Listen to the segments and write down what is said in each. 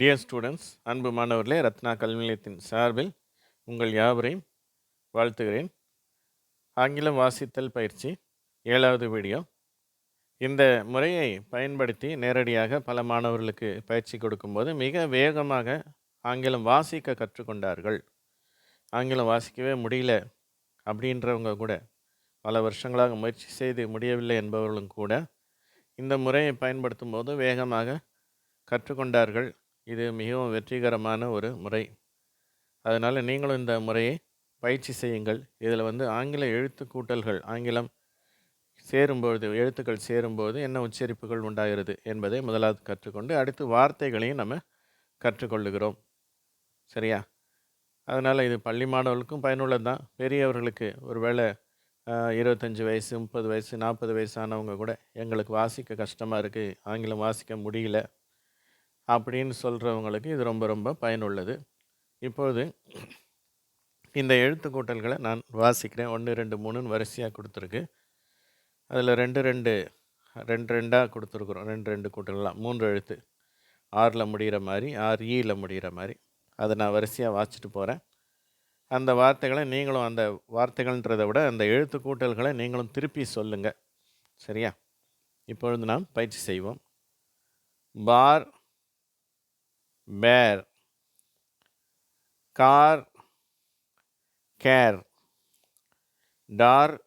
Dear students அன்பு மாணவர்களே ரத்னா கல்வி நிலையத்தின் சார்பில் உங்கள் யாவரையும் வாழ்த்துகிறேன். ஆங்கிலம் வாசித்தல் பயிற்சி ஏழாவது வீடியோ. இந்த முறையை பயன்படுத்தி நேரடியாக பல மாணவர்களுக்கு பயிற்சி கொடுக்கும்போது மிக வேகமாக ஆங்கிலம் வாசிக்க கற்றுக்கொண்டார்கள். ஆங்கிலம் வாசிக்கவே முடியல அப்படின்றவங்க கூட பல வருஷங்களாக முயற்சி செய்து முடியவில்லை என்பவர்களும் கூட இந்த முறையை பயன்படுத்தும் போது வேகமாக கற்றுக்கொண்டார்கள். இது மிகவும் வெற்றிகரமான ஒரு முறை. அதனால் நீங்களும் இந்த முறையை பயிற்சி செய்யுங்கள். இதில் வந்து ஆங்கில எழுத்து கூட்டல்கள் ஆங்கிலம் சேரும்பொழுது எழுத்துக்கள் சேரும்போது என்ன உச்சரிப்புகள் உண்டாகிறது என்பதை முதலாவது கற்றுக்கொண்டு அடுத்து வார்த்தைகளையும் நம்ம கற்றுக்கொள்ளுகிறோம். சரியா? அதனால் இது பள்ளி மாணவர்களுக்கும் பயனுள்ளது தான். பெரியவர்களுக்கு ஒருவேளை வேளை இருபத்தஞ்சி வயசு முப்பது வயசு நாற்பது வயசானவங்க கூட எங்களுக்கு வாசிக்க கஷ்டமாக இருக்குது ஆங்கிலம் வாசிக்க முடியல. அப்படின்னு சொல்கிறவங்களுக்கு இது ரொம்ப ரொம்ப பயனுள்ளது. இப்போது இந்த எழுத்துக்கூட்டல்களை நான் வாசிக்கிறேன். ஒன்று ரெண்டு மூணுன்னு வரிசையாக கொடுத்துருக்கு. அதில் ரெண்டு ரெண்டு ரெண்டு ரெண்டாக கொடுத்துருக்குறோம். ரெண்டு ரெண்டு கூட்டங்கள்லாம் மூன்று எழுத்து. ஆறில் முடிகிற மாதிரி ஆறு ஈயில் முடிகிற மாதிரி. அதை நான் வரிசையாக வாசிச்சுட்டு போகிறேன் அந்த வார்த்தைகளை நீங்களும் அந்த வார்த்தைகள்ன்றதை விட அந்த எழுத்து கூட்டல்களை நீங்களும் திருப்பி சொல்லுங்கள் சரியா? இப்பொழுது நாம் பயிற்சி செய்வோம். பார் bear. Car. Care. Dar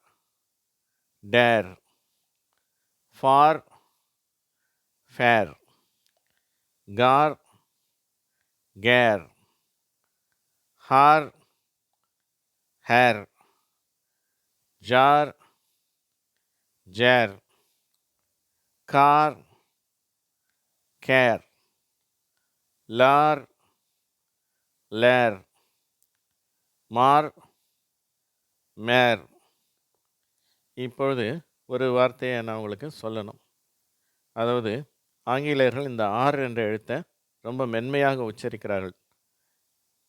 dare. Far fair. Gar. Gare har. Hair. Jar. Jar. Car. Care லார் லேர் மார் மேர். இப்பொழுது ஒரு வார்த்தையை நான் உங்களுக்கு சொல்லணும். அதாவது ஆங்கிலேயர்கள் இந்த ஆர் என்ற எழுத்தை ரொம்ப மென்மையாக உச்சரிக்கிறார்கள்.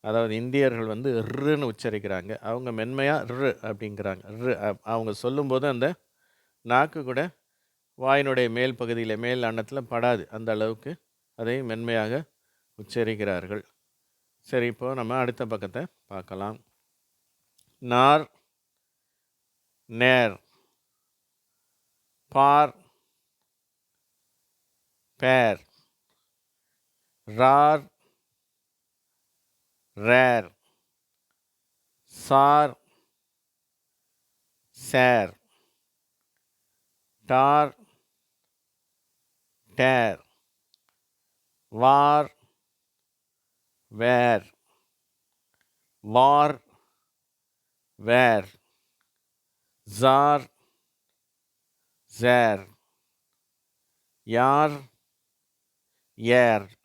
அதாவது இந்தியர்கள் வந்து ருன்னு உச்சரிக்கிறாங்க. அவங்க மென்மையாக ரு அப்படிங்கிறாங்க. ரு அப்- அவங்க சொல்லும்போது அந்த நாக்கு கூட வாயினுடைய மேல் பகுதியில் மேல் அன்னத்தில் படாது. அந்த அளவுக்கு அதை மென்மையாக உச்சரிக்கிறார்கள். சரி இப்போ நம்ம அடுத்த பக்கத்தை பார்க்கலாம். நார் நேர் பார் பேர் ரார் ரேர் சார் சேர் டார் டேர் வார் வேர். வார். வேர். ஜார். ஜேர். யார். ஏர்.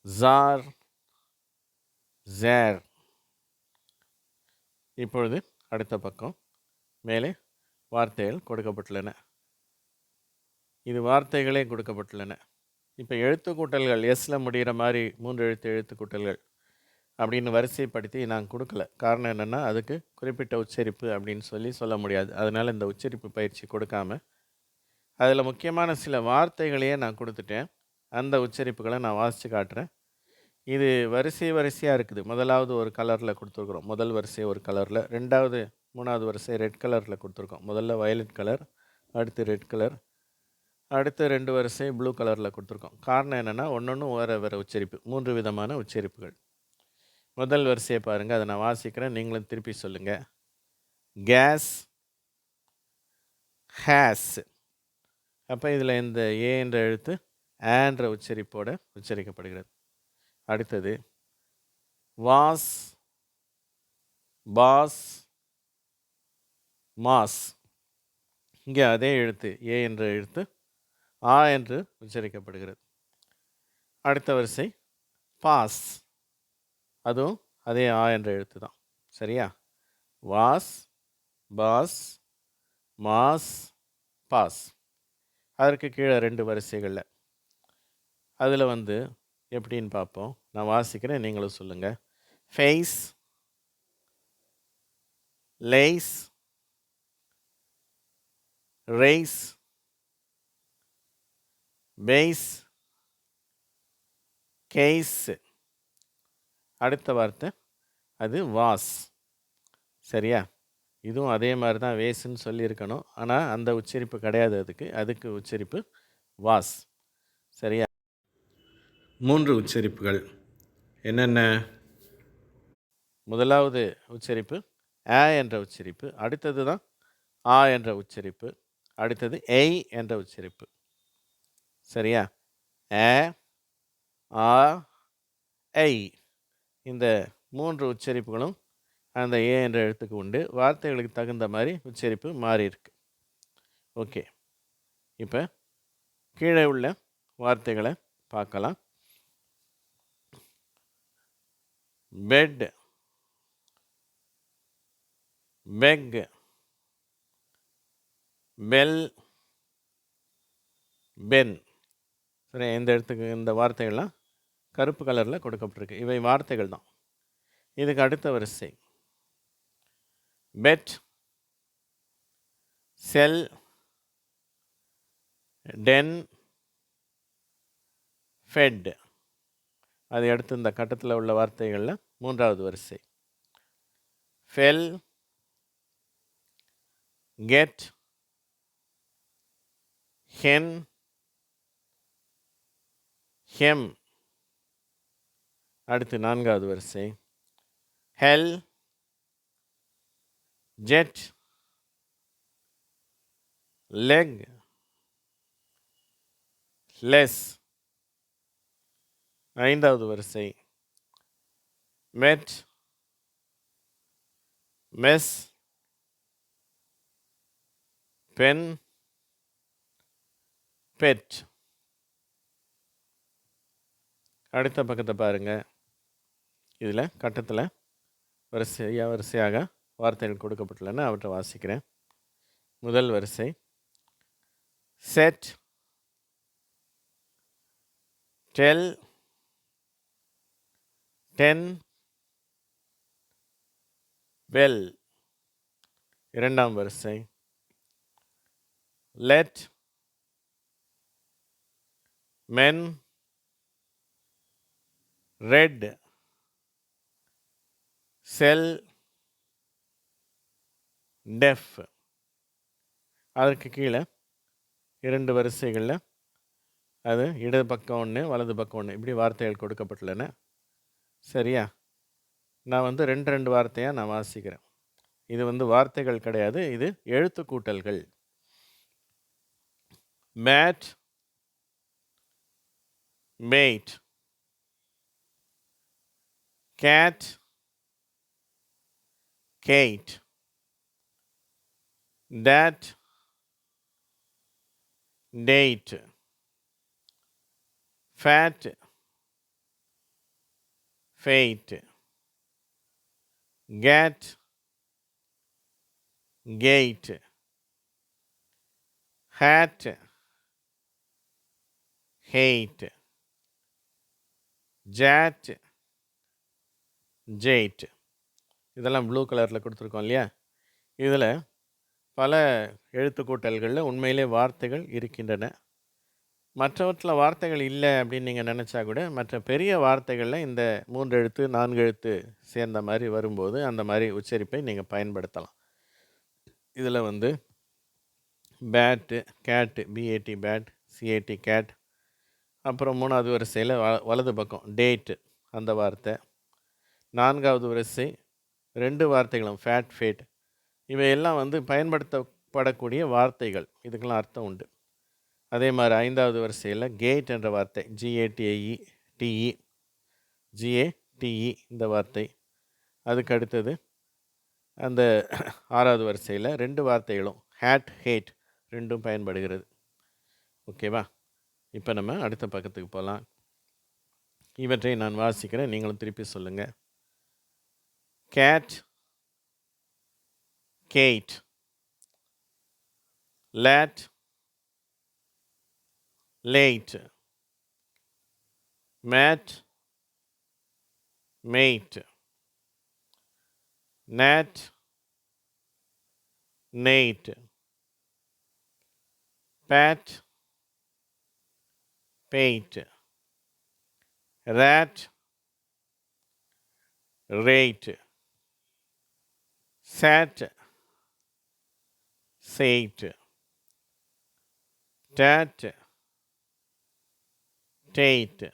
ஜார். ஜேர். இப்பொழுது அடுத்த பக்கம். மேலே வார்த்தைகள் கொடுக்கப்பட்டுள்ளன. இது வார்த்தைகளே கொடுக்கப்பட்டுள்ளன. இப்போ எழுத்துக்கூட்டல்கள் எஸ்ல எஸ்ஸில் முடிகிற மாதிரி மூன்று எழுத்து எழுத்துக்கூட்டல்கள் அப்படின்னு வரிசைப்படுத்தி நான் கொடுக்கல. காரணம் என்னென்னா அதுக்கு குறிப்பிட்ட உச்சரிப்பு அப்படின்னு சொல்லி சொல்ல முடியாது. அதனால் இந்த உச்சரிப்பு பயிற்சி கொடுக்காம. அதில் முக்கியமான சில வார்த்தைகளையே நான் கொடுத்துட்டேன். அந்த உச்சரிப்புகளை நான் வாசித்து காட்டுறேன். இது வரிசை வரிசையாக இருக்குது. முதலாவது ஒரு கலரில் கொடுத்துருக்குறோம். முதல் வரிசை ஒரு கலரில் ரெண்டாவது மூணாவது வரிசை ரெட் கலரில் கொடுத்துருக்கோம். முதல்ல வயலட் கலர் அடுத்து ரெட் கலர் அடுத்த ரெண்டு வரிசை ப்ளூ கலரில் கொடுத்துருக்கோம். காரணம் என்னென்னா ஒன்று வேறு வேறு உச்சரிப்பு. மூன்று விதமான உச்சரிப்புகள். முதல் வரிசையை பாருங்கள் அதை நான் வாசிக்கிறேன். நீங்களும் திருப்பி சொல்லுங்கள் கேஸ் ஹேஸ் அப்போ இதில் இந்த ஏ என்ற எழுத்து ஆன்ற உச்சரிப்போட உச்சரிக்கப்படுகிறது. அடுத்தது வாஸ் பாஸ் மாஸ் இங்கே அதே எழுத்து ஏ என்ற எழுத்து ஆ என்று உச்சரிக்கப்படுகிறது. அடுத்த வரிசை பாஸ். அதுவும் அதே ஆ என்ற எழுத்து தான். சரியா? வாஸ் பாஸ் மாஸ் பாஸ். அதற்கு கீழே ரெண்டு வரிசைகளில். அதில் வந்து எப்படின்னு பார்ப்போம். நான் வாசிக்கிறேன் நீங்களும் சொல்லுங்கள் face lace race base, case அடுத்த வார்த்தை அது வாஸ் சரியா? இதுவும் அதே மாதிரி தான் வேஸ்ன்னு சொல்லியிருக்கணும். ஆனால் அந்த உச்சரிப்பு கிடையாது அதுக்கு. அதுக்கு உச்சரிப்பு வாஸ் சரியா? மூன்று உச்சரிப்புகள். என்னென்ன? முதலாவது உச்சரிப்பு ஆ என்ற உச்சரிப்பு. அடுத்தது தான் ஆ என்ற உச்சரிப்பு. அடுத்தது எய் என்ற உச்சரிப்பு. சரியா? ஏ ஆ ஐ இந்த மூன்று உச்சரிப்புகளும் அந்த ஏ என்ற எழுத்துக்கு உண்டு. வார்த்தைகளுக்கு தகுந்த மாதிரி உச்சரிப்பு மாறி இருக்கு. ஓகே. இப்போ கீழே உள்ள வார்த்தைகளை பார்க்கலாம். Bed beg bell pen. சரி இந்த இடத்துக்கு இந்த வார்த்தைகள்லாம் கருப்பு கலரில் கொடுக்கப்பட்டிருக்கு. இவை வார்த்தைகள் தான். இதுக்கு அடுத்த வரிசை. Bed sell ten fed. அதை அடுத்து இந்த கட்டத்தில் உள்ள வார்த்தைகளில் மூன்றாவது வரிசை. Fell get hen hem. அடுத்து நான்காவது வரிசை. ஹெல். ஜெட். லெக். லெஸ். ஐந்தாவது வரிசை. மெட். மெஸ். பென். பெட். அடுத்த பக்கத்தை பாருங்கள் இதில் கட்டத்தில் வரிசையாக வரிசையாக வார்த்தைகள் கொடுக்கப்பட்டுள்ளன. அவற்றை வாசிக்கிறேன். முதல் வரிசை. செட் டெல் டென் வெல் இரண்டாம் வரிசை. Let men red sell deaf. அதற்கு கீழே இரண்டு வரிசைகளில் அது இடது பக்கம் ஒன்று வலது பக்கம் ஒன்று இப்படி வார்த்தைகள் கொடுக்கப்பட்டுள்ளன. சரியா? நான் வந்து ரெண்டு ரெண்டு வார்த்தையாக நான் வாசிக்கிறேன். இது வந்து வார்த்தைகள் கிடையாது இது எழுத்து கூட்டல்கள் mat mate cat, Kate. That. Date fat. Fate get. Gate. Hat. Hate. Jet ஜெயிட் இதெல்லாம் ப்ளூ கலரில் கொடுத்துருக்கோம் இல்லையா? இதில் பல எழுத்துக்கூட்டல்களில் உண்மையிலே வார்த்தைகள் இருக்கின்றன. மற்றவற்றில் வார்த்தைகள் இல்லை அப்படின்னு நீங்கள் நினச்சா கூட மற்ற பெரிய வார்த்தைகளில் இந்த மூன்று எழுத்து நான்கு எழுத்து சேர்ந்த மாதிரி வரும்போது அந்த மாதிரி உச்சரிப்பை நீங்கள் பயன்படுத்தலாம். இதில் வந்து பேட்டு கேட்டு பிஏடி பேட் சிஏடி கேட் அப்புறம் மூணாவது வரிசையில் வலது பக்கம் டேட்டு அந்த வார்த்தை. நான்காவது வரிசை ரெண்டு வார்த்தைகளும் ஃபேட் ஃபேட் இவையெல்லாம் வந்து பயன்படுத்தப்படக்கூடிய வார்த்தைகள். இதுக்கெல்லாம் அர்த்தம் உண்டு. அதே மாதிரி ஐந்தாவது வரிசையில் கேட் என்ற வார்த்தை ஜிஏடிஐஇ டிஇ ஜிஏ டிஇ இந்த வார்த்தை. அதுக்கு அடுத்தது அந்த ஆறாவது வரிசையில் ரெண்டு வார்த்தைகளும் ஹேட் ஹேட் ரெண்டும் பயன்படுகிறது. ஓகேவா இப்போ நம்ம அடுத்த பக்கத்துக்கு போகலாம் இவற்றை நான் வாசிக்கிறேன். நீங்களும் திருப்பி சொல்லுங்கள் cat, Kate, lat, late, mat, mate, nat, nate, pat, paint, rat, rate sat sate tat tate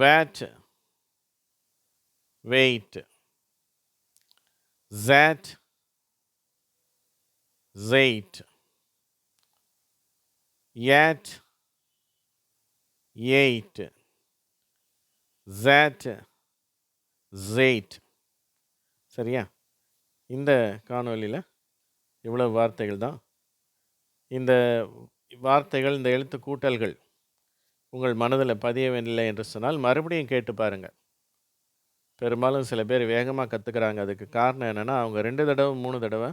vat wait zat zate yet eight zat, zate சரியா? இந்த காணொலியில் இவ்வளவு வார்த்தைகள் தான். இந்த வார்த்தைகள் இந்த எழுத்து கூட்டல்கள் உங்கள் மனதில் பதியவில்லை என்று சொன்னால் மறுபடியும் கேட்டு பாருங்கள் பெரும்பாலும் சில பேர் வேகமாக கற்றுக்குறாங்க அதுக்கு காரணம் என்னென்னா அவங்க ரெண்டு தடவை மூணு தடவை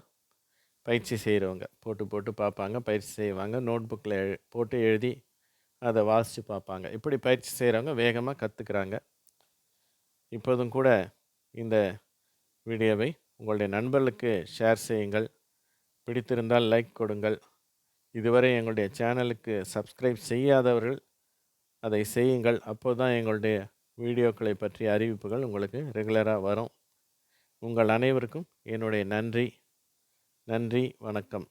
பயிற்சி செய்கிறவங்க போட்டு போட்டு பார்ப்பாங்க பயிற்சி செய்வாங்க. நோட் புக்கில் எழு போட்டு எழுதி அதை வாசித்து பார்ப்பாங்க. இப்படி பயிற்சி செய்கிறவங்க வேகமாக கற்றுக்குறாங்க இப்போதும் கூட இந்த வீடியோவை உங்களுடைய நண்பர்களுக்கு ஷேர் செய்யுங்கள். பிடித்திருந்தால் லைக் கொடுங்கள். இதுவரை எங்களுடைய சேனலுக்கு சப்ஸ்கிரைப் செய்யாதவர்கள் அதை செய்யுங்கள். அப்போது தான் எங்களுடைய வீடியோக்களை பற்றிய அறிவிப்புகள் உங்களுக்கு ரெகுலராக வரும். உங்கள் அனைவருக்கும் என்னுடைய நன்றி. நன்றி வணக்கம்.